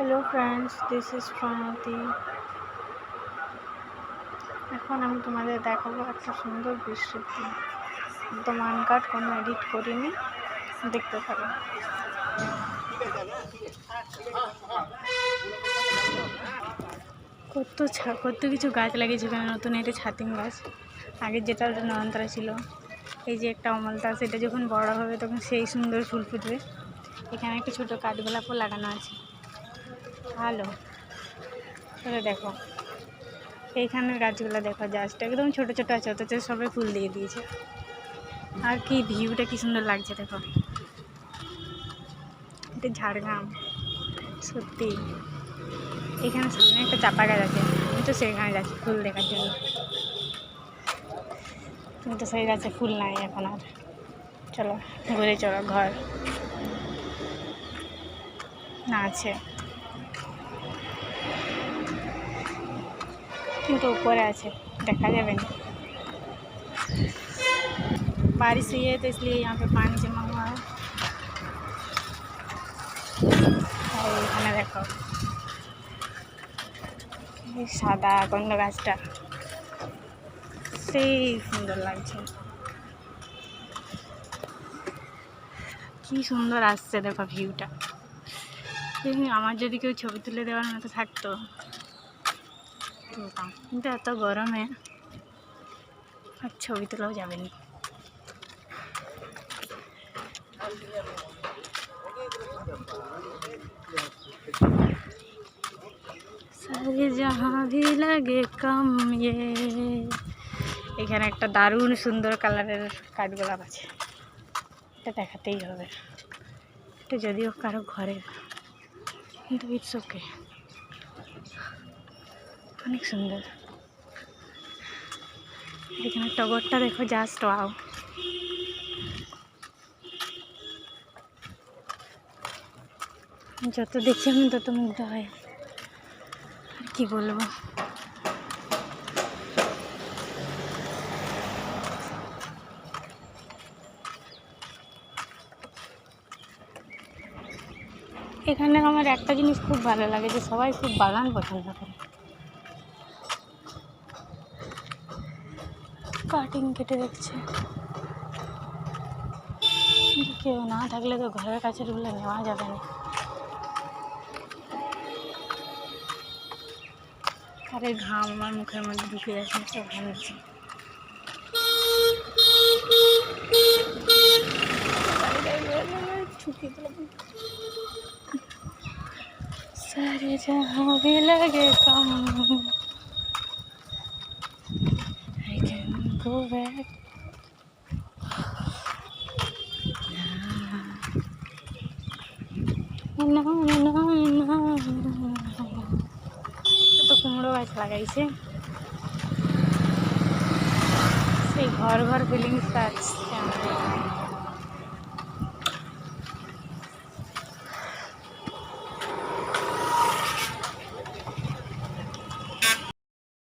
Hello friends this is Pranati এখন আমি তোমাদের দেখাবো একটা সুন্দর বিস্মৃতি একদম আনকাট কোনো এডিট করিনি। দেখতে থাকো। কত ছা কত কিছু গাছ লাগিয়েছে এখানে, নতুন এটা ছাতিম গাছ। আগে যেটা নয়নতারা ছিল। এই যে একটা অমলতা সেটা যখন বড় হবে তখন সেই সুন্দর ফুল ফুটবে। এখানে একটা ছোটো কাঠগোলাপও লাগানো আছে। ভালো। তাহলে দেখো। এইখানের গাছগুলো দেখো জাস্ট একদম ছোটো ছোটো আছে, অথচ সবাই ফুল দিয়ে দিয়েছে। আর কি ভিউটা কি সুন্দর লাগছে, দেখো। এটা ঝাড়গ্রাম, সত্যি। এখানে সামনে একটা চাপা গাছ আছে, আমি তো সেখানে যাচ্ছি ফুল দেখার জন্য। কিন্তু সেই গাছে ফুল নাই এখন আর। চলো, ঘুরে চলো, ঘর। না আছে। কিন্তু ऊपर আছে দেখা যাবে না बारिश हुई है तो इसलिए यहाँ पे पानी जमा हुआ है और এখানে দেখো এই সাদা গন্ধ গাছটা সেই সুন্দর লাগছে কি সুন্দর আসছে দেখো ভিউটা আমার যদি কেউ ছবি তুলে দেওয়ার মতো থাকতো তুলতাম কিন্তু এত গরমে আর ছবি তোলাও যাবে না সারে যাহা ভি লাগে কম ইয়ে এখানে একটা দারুণ সুন্দর কালারের কাঠগোলাপ আছে। এটা দেখাতেই হবে। এটা যদিও কারও ঘরে কিন্তু ইটস ওকে অনেক সুন্দর। এখানে টগরটা দেখো জাস্ট ওয়াও যত দেখি আমি তত মুগ্ধ হয়। আর কি বলব? এখানে আমার একটা জিনিস খুব ভালো লাগে, যে সবাই খুব বাগান পছন্দ করে। কাটিং কেটে দেখছে। কেউ না থাকলে তো ঘরের কাছে ঢুলে নেওয়া যাবে না। আরে ঘাম আমার মুখের মধ্যে ঢুকে যাচ্ছে সব ঘামছে সারে যা হবে লাগে কাম। Go back না না না তো কুমড়ো গাছ লাগাইছে সেই ঘর ঘর ফিলিংসটা আসছে আমাদের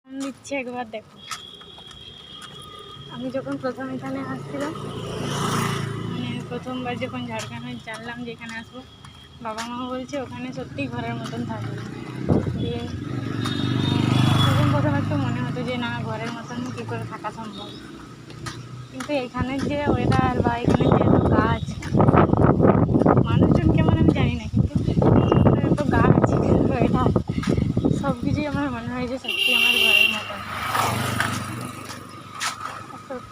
দিচ্ছে একবার দেখো আমি যখন প্রথম এখানে আসছিলাম মানে প্রথমবার যখন ঝাড়গ্রামে জানলাম যে এখানে আসব, বাবা মা বলছে ওখানে সত্যিই ঘরের মতন থাকবে। দিয়ে প্রথম প্রথম একটু মনে হতো যে না, ঘরের মতন কী করে থাকা সম্ভব। কিন্তু এখানের যে ওয়েদার বা এখানে যে এত গাছ, মানুষজন কেমন আমি জানি না, কিন্তু এত গাছ ওয়েদার সব কিছুই আমার মনে হয় যে সত্যি আমার ঘরের মতন।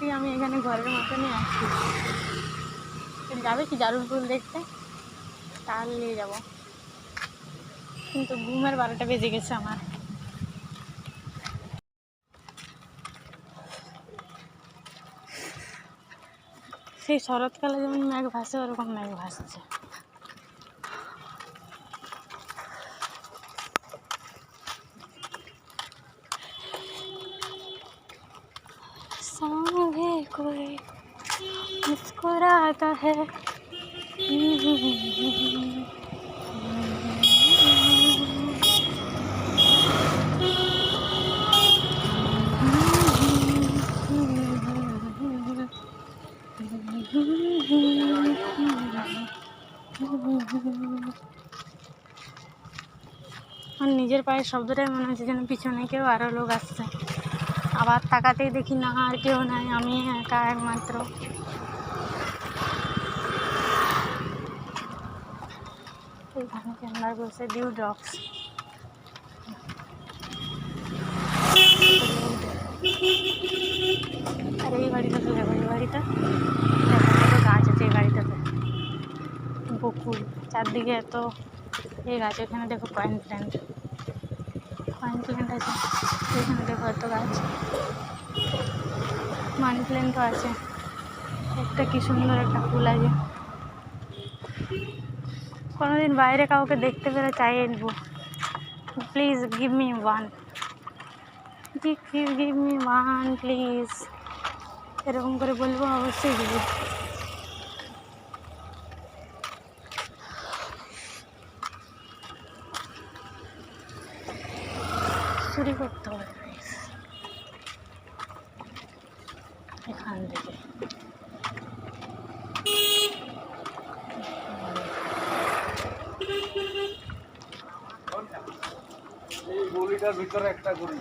আর আমি এখানে ঘরের মতনই আছি যাবে কি জারুল ফুল দেখতে? তাহলে নিয়ে যাব। কিন্তু ঘুমের বারোটা বেজে গেছে আমার। সেই শরৎকালে যেমন মেঘ ভাসে, ওরকম মেঘ ভাসছে। सामने कोई मुस्कुराता है আমার নিজের পায়ের শব্দটাই মনে হচ্ছে যেন পিছনে কেউ আরও লোক আসছে আবার তাকাতেই দেখি না, আর কেউ নাই, আমি একা একমাত্র। এইখানে চেম্বার বসে ডিউ ডগস আর এই বাড়িটা তো দেখো এই বাড়িটা? গাছ আছে এই বাড়িটাতে। বকুল চারদিকে এত এই গাছ, এখানে দেখো পয়েন্ট প্ল্যান্ট পয়েন্ট প্ল্যান্ট আছে। এখানে দেখো এত গাছ। মানি প্ল্যান্টও আছে। একটা কি সুন্দর একটা ফুল আছে। কোনোদিন বাইরে কাউকে দেখতে পেলে চাই নেব please give me one give me one please এরকম করে বলব, অবশ্যই দেবো চুরি করতে হবে এখান থেকে। এই গলিটার ভিতরে একটা গলি।